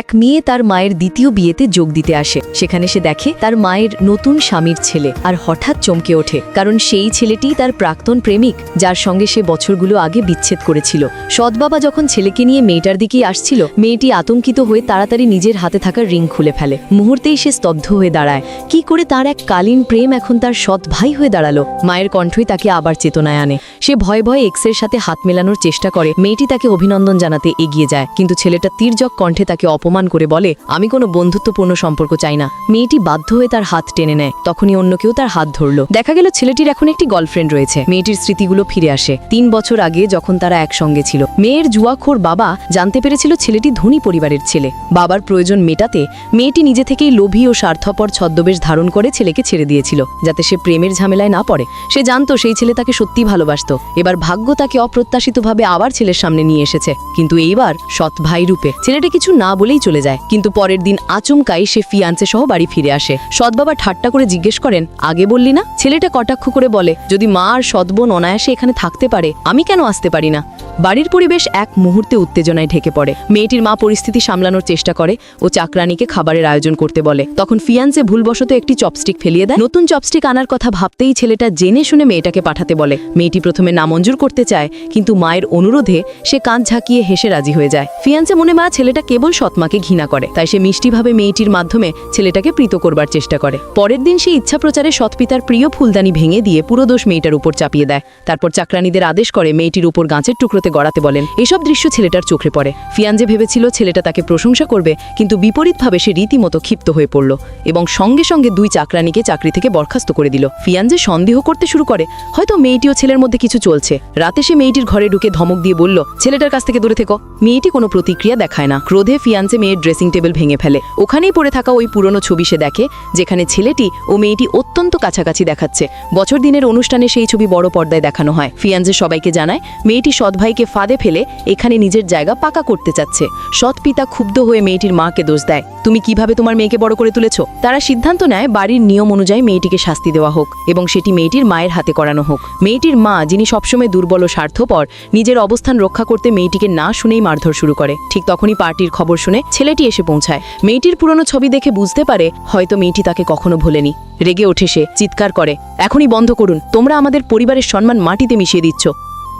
এক মেয়ে তার মায়ের দ্বিতীয় বিয়েতে যোগ দিতে আসে। সেখানে সে দেখে তার মায়ের নতুন স্বামীর ছেলে আর হঠাৎ চমকে ওঠে, কারণ সেই ছেলেটি তার প্রাক্তন প্রেমিক, যার সঙ্গে সে বছরগুলো আগে বিচ্ছেদ করেছিল। সৎবাবা যখন ছেলেকে নিয়ে মেয়েটার দিকেই আসছিল, মেয়েটি আতঙ্কিত হয়ে তাড়াতাড়ি নিজের হাতে থাকা রিং খুলে ফেলে। মুহূর্তেই সে স্তব্ধ হয়ে দাঁড়ায়। কি করে তার এক কালীন প্রেম এখন তার সৎ ভাই হয়ে দাঁড়াল? মায়ের কণ্ঠই তাকে আবার চেতনায় আনে। সে ভয়ে ভয়ে এক্সের সাথে হাত মেলানোর চেষ্টা করে। মেয়েটি তাকে অভিনন্দন জানাতে এগিয়ে যায়, কিন্তু ছেলেটা তীর্যক কণ্ঠে তাকে অপমান করে বলে, আমি কোনো বন্ধুত্বপূর্ণ সম্পর্ক চাই না। মেয়েটি বাধ্য হয়ে তার হাত টেনে নেয়। তখনই অন্য কেউ তার হাত ধরল। দেখা গেল ছেলেটির এখন একটি গার্লফ্রেন্ড রয়েছে। মেয়েটির স্মৃতিগুলো ফিরে আসে। তিন বছর আগে যখন তারা একসঙ্গে ছিল, মেয়ের জুয়াখোর বাবা জানতে পেরেছিল ছেলেটি ধনী পরিবারের ছেলে। বাবার প্রয়োজন মেটাতে মেয়েটি নিজে থেকেই লোভী ও স্বার্থপর ছদ্মবেশ ধারণ করে ছেলেকে ছেড়ে দিয়েছিল, যাতে সে প্রেমের ঝামেলায় না পড়ে। সে জানতো সেই ছেলে তাকে সত্যি ভালোবাসত। এবার ভাগ্য তাকে অপ্রত্যাশিতভাবে আবার ছেলের সামনে নিয়ে এসেছে। কিন্তু এইবার সৎ ভাই রূপে। ছেলেটা কিছু না বলেই চলে যায়। কিন্তু পরের দিন আচমকাই সে ফিয়ান্সে সহ বাড়ি ফিরে আসে। সৎ বাবা ঠাট্টা করে জিজ্ঞেস করেন, আগে বললি না? ছেলেটা কটাক্ষ করে বলে, যদি মা আর সৎ বোন অনায়াসে এখানে থাকতে পারে, আমি কেন আসতে পারি না? বাড়ির পরিবেশ এক মুহূর্তে উত্তেজনায় ঢেকে পড়ে। মেয়েটির মা পরিস্থিতি সামলানোর চেষ্টা করে ও চাকরানিকে খাবারের আয়োজন করতে বলে। তখন ফিয়ান্সে ভুলবশত একটি চপস্টিক ফেলিয়ে দেয়। নতুন চপস্টিক আনার কথা ভাবতেই ছেলেটা জেনে শুনে মেয়েটাকে পাঠাতে বলে। মেয়েটি প্রথমে নামঞ্জুর করতে চায়, কিন্তু মায়ের অনুরোধে সে কাঁধ ঝাঁকিয়ে হেসে রাজি হয়ে যায়। ফিয়ান্সে মনে মা ছেলেটা কেবল সৎমাকে ঘৃণা করে, তাই সে মিষ্টিভাবে মেয়েটির মাধ্যমে ছেলেটাকে প্রীত করবার চেষ্টা করে। পরের দিন সে ইচ্ছা প্রচারে সৎপিতার প্রিয় ফুলদানি ভেঙে দিয়ে পুরো দোষ মেয়েটার উপর চাপিয়ে দেয়। তারপর চাকরানীদের আদেশ করে মেয়েটির উপর গাছের টুকরোতে গড়াতে বলেন, এসব দৃশ্য ছেলেটার চোখে পড়ে। ফিয়াঞ্জে ভেবেছিল ছেলেটা তাকে প্রশংসা করবে, কিন্তু বিপরীতভাবে সে রীতিমতো ক্ষিপ্ত হয়ে পড়ল এবং সঙ্গে সঙ্গে দুই চাকরানীকে চাকরি থেকে বরখাস্ত করে দিল। ফিয়াঞ্জে সন্দেহ করতে শুরু করে, হয়তো মেয়েটি ও ছেলের মধ্যে কিছু চলছে। রাতে সে মেয়েটির ঘরে ঢুকে ধমক দিয়ে বলল, ছেলেটার কাছ থেকে দূরে থেকো। মেয়েটি কোনো প্রতিক্রিয়া দেখায় না। ক্রোধে ফিয়াঞ্জে মেয়ের ড্রেসিং টেবিল ভেঙে ফেলে। ওখানেই পড়ে থাকা ওই পুরনো ছবি সে দেখে, যেখানে ছেলেটি ও মেয়েটি অত্যন্ত কাছাকাছি দেখাচ্ছে। বছর দিনের অনুষ্ঠানে সেই ছবি বড় পর্দায় দেখানো হয়। ফিয়াঞ্জে সবাইকে জানায়, মেয়েটি সৎ ভাইকে ফাঁদে ফেলে এখানে নিজের জায়গা পাকা করতে চাচ্ছে। সৎ পিতা ক্ষুব্ধ হয়ে মেয়েটির মাকে দোষ দেয়। তুমি কীভাবে তোমার মেয়েকে বড় করে তুলেছ? তারা সিদ্ধান্ত নেয় বাড়ির নিয়ম অনুযায়ী মেয়েটিকে শাস্তি দেওয়া হোক এবং সেটি মেয়েটির মায়ের হাতে করানো হোক। মেয়েটির মা, যিনি সবসময় দুর্বল ও স্বার্থপর, নিজের অবস্থান রক্ষা করতে মেয়েটিকে না শুনেই মারধর শুরু করে। ঠিক তখনই পার্টির খবর শুনে ছেলেটি এসে পৌঁছায়। মেয়েটির পুরনো ছবি দেখে বুঝতে পারে হয়তো মেয়েটি তাকে কখনো ভোলেনি। রেগে ওঠে সে, চিৎকার করে, এখনই বন্ধ করুন। তোমরা আমাদের পরিবারের সম্মান মাটিতে মিশিয়ে দিচ্ছ।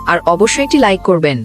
আর অবশ্যই একটি লাইক করবেন।